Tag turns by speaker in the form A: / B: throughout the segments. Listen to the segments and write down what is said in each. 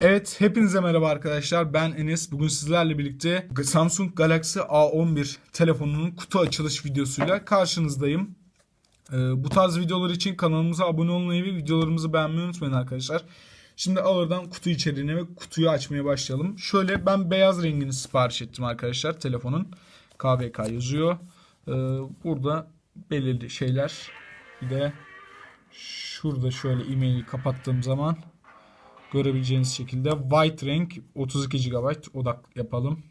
A: Evet, hepinize merhaba arkadaşlar. Ben Enes. Bugün sizlerle birlikte Samsung Galaxy A11 telefonunun kutu açılış videosuyla karşınızdayım. Ee, bu tarz videolar için kanalımıza abone olmayı ve videolarımızı beğenmeyi unutmayın arkadaşlar. Şimdi alırdan kutu içeriğine ve kutuyu açmaya başlayalım. Şöyle ben beyaz rengini sipariş ettim arkadaşlar telefonun. KVK yazıyor. Ee, burada belirli şeyler. Bir de şurada şöyle e-maili kapattığım zaman görebileceğiniz şekilde white renk 32 GB odak yapalım.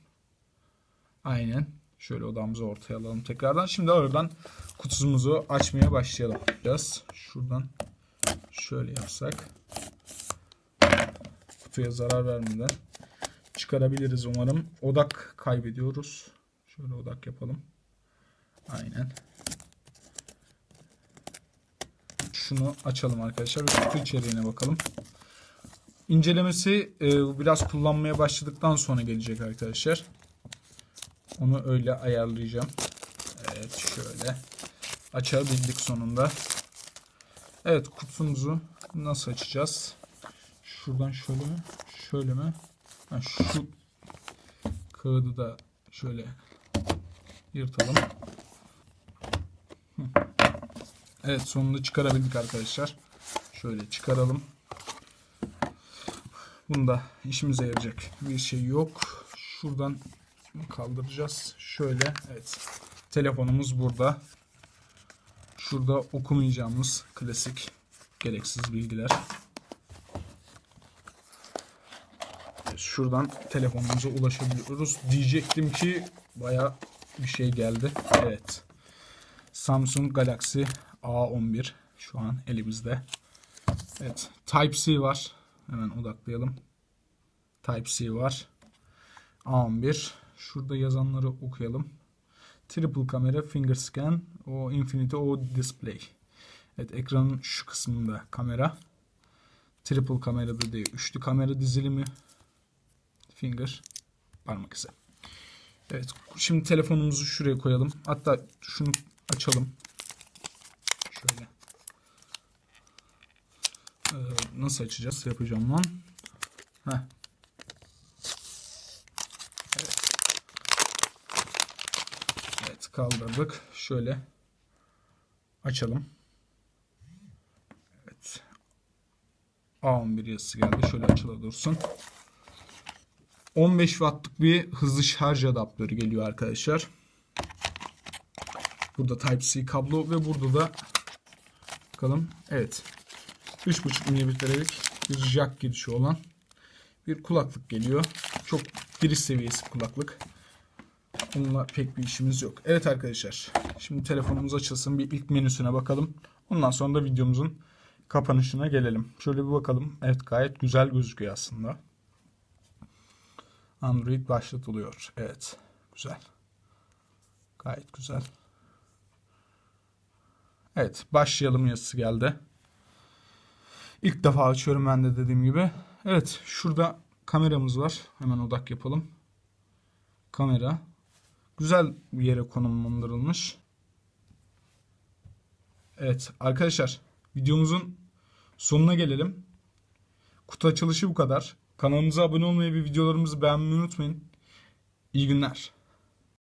A: Aynen. Şöyle odamızı ortaya alalım tekrardan. Şimdi oradan kutumuzu açmaya başlayalım. Biraz şuradan şöyle yapsak. Kutuya zarar vermeden çıkarabiliriz umarım. Odak kaybediyoruz. Şöyle odak yapalım. Aynen. Şunu açalım arkadaşlar kutu içeriğine bakalım. İncelemesi e, biraz kullanmaya başladıktan sonra gelecek arkadaşlar. Onu öyle ayarlayacağım. Evet şöyle. Açabildik sonunda. Evet kutumuzu nasıl açacağız? Şuradan şöyle mi? Şöyle mi? Ha, şu kağıdı da şöyle yırtalım. Evet sonunda çıkarabildik arkadaşlar. Şöyle çıkaralım. Bunda işimize yarayacak bir şey yok. Şuradan kaldıracağız. Şöyle evet. Telefonumuz burada. Şurada okumayacağımız klasik gereksiz bilgiler. Evet, Şuradan telefonumuza ulaşabiliyoruz. Diyecektim ki baya bir şey geldi. Evet. Samsung Galaxy A11 şu an elimizde. Evet. Type-C var. Hemen odaklayalım. Type-C var. A11. Şurada yazanları okuyalım. Triple kamera, finger scan, o infinity, o display. Evet ekranın şu kısmında kamera. Triple kamerada değil. Üçlü kamera dizilimi. Finger. Parmak izi. Evet. Şimdi telefonumuzu şuraya koyalım. Hatta şunu açalım. Şöyle. Ee, nasıl açacağız? Yapacağım lan. Heh. Evet. Kaldırdık. Şöyle açalım. Evet. A11 yazısı geldi. Şöyle açıla dursun. 15 wattlık bir hızlı şarj adaptörü geliyor arkadaşlar. Burada Type-C kablo ve burada da bakalım. Evet. 3.5 mm'lik bir jack girişi olan bir kulaklık geliyor. Çok giriş seviyesi kulaklık. Bununla pek bir işimiz yok. Evet arkadaşlar. Şimdi telefonumuz açılsın. Bir ilk menüsüne bakalım. Ondan sonra da videomuzun kapanışına gelelim. Şöyle bir bakalım. Evet gayet güzel gözüküyor aslında. Android başlatılıyor. Evet. Güzel. Gayet güzel. Evet. Başlayalım yazısı geldi. İlk defa açıyorum ben de dediğim gibi. Evet. Şurada kameramız var. Hemen odak yapalım. Kamera. Güzel bir yere konumlandırılmış. Evet. Arkadaşlar. Videomuzun sonuna gelelim. Kutu açılışı bu kadar. Kanalımıza abone olmayı ve videolarımızı beğenmeyi unutmayın. İyi günler.